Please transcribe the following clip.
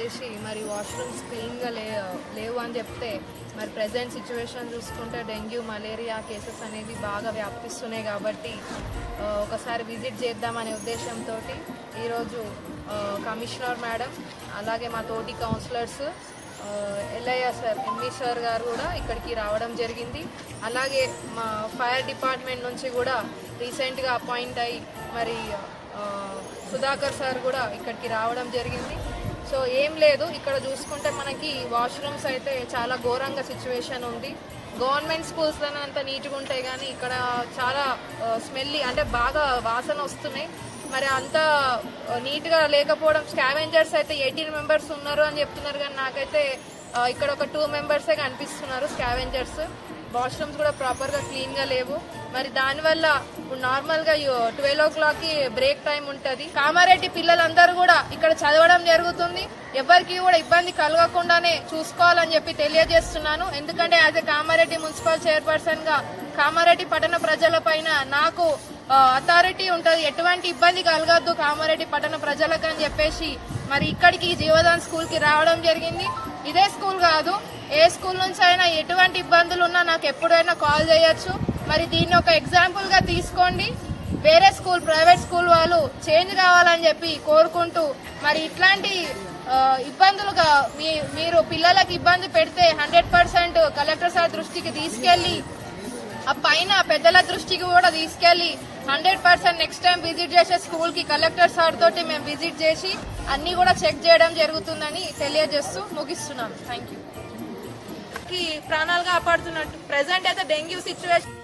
చేసి మరి వాష్రూమ్స్ క్లీన్గా లే లేవు అని చెప్తే మరి ప్రజెంట్ సిచ్యువేషన్ చూసుకుంటే డెంగ్యూ మలేరియా కేసెస్ అనేవి బాగా వ్యాపిస్తున్నాయి కాబట్టి ఒకసారి విజిట్ చేద్దామనే ఉద్దేశంతో ఈరోజు కమిషనర్ మేడం అలాగే మా తోటి councillors LIR sir ME sir garu కూడా ఇక్కడికి రావడం జరిగింది. అలాగే మా ఫైర్ డిపార్ట్మెంట్ నుంచి కూడా రీసెంట్గా అపాయింట్ అయ్యి మరి సుధాకర్ సార్ కూడా ఇక్కడికి రావడం జరిగింది. సో ఏం లేదు ఇక్కడ చూసుకుంటే మనకి వాష్రూమ్స్ అయితే చాలా ఘోరంగా సిచ్యువేషన్ ఉంది. గవర్నమెంట్ స్కూల్స్లోనే అంత నీట్గా ఉంటాయి కానీ ఇక్కడ చాలా స్మెల్లీ అంటే బాగా వాసన వస్తున్నాయి. మరి అంత నీట్గా లేకపోవడం స్కావెంజర్స్ అయితే ఎయిటీన్ మెంబర్స్ ఉన్నారు అని చెప్తున్నారు కానీ నాకైతే ఇక్కడ ఒక టూ మెంబర్సే కనిపిస్తున్నారు స్కావెంజర్స్ వాష్రూమ్స్ కూడా ప్రాపర్గా క్లీన్గా లేవు. మరి దానివల్ల ఇప్పుడు నార్మల్గా ట్వెల్వ్ ఓ క్లాక్కి బ్రేక్ టైం ఉంటుంది. కామారెడ్డి పిల్లలందరూ కూడా ఇక్కడ చదవడం జరుగుతుంది. ఎవరికి కూడా ఇబ్బంది కలగకుండానే చూసుకోవాలని చెప్పి తెలియజేస్తున్నాను. ఎందుకంటే యాజ్ ఎ కామారెడ్డి మున్సిపల్ చైర్పర్సన్గా కామారెడ్డి పట్టణ ప్రజల పైన నాకు అథారిటీ ఉంటుంది. ఎటువంటి ఇబ్బంది కలగద్దు కామారెడ్డి పట్టణ ప్రజలకు అని చెప్పేసి మరి ఇక్కడికి జీవదాన్ స్కూల్కి రావడం జరిగింది. ఇదే స్కూల్ కాదు ఏ స్కూల్ నుంచి అయినా ఎటువంటి ఇబ్బందులు ఉన్నా నాకు ఎప్పుడైనా కాల్ చేయొచ్చు. మరి దీన్ని ఒక ఎగ్జాంపుల్గా తీసుకోండి. వేరే స్కూల్ ప్రైవేట్ స్కూల్ వాళ్ళు చేంజ్ కావాలని చెప్పి కోరుకుంటూ మరి ఇట్లాంటి ఇబ్బందులుగా మీ మీరు పిల్లలకు ఇబ్బంది పెడితే హండ్రెడ్ పర్సెంట్ కలెక్టర్ సార్ దృష్టికి తీసుకెళ్ళి ఆ పైన పెద్దల దృష్టికి కూడా తీసుకెళ్ళి hundred percent next time visit చేసే స్కూల్కి కలెక్టర్ సార్ తోటి మేము విజిట్ చేసి అన్ని కూడా చెక్ చేయడం జరుగుతుందని తెలియజేస్తూ ముగిస్తున్నాం థ్యాంక్ యూ కి ప్రాణాలు కాపాడుతున్నట్టు. ప్రెసెంట్ అయితే డెంగ్యూ సిచ్యువేషన్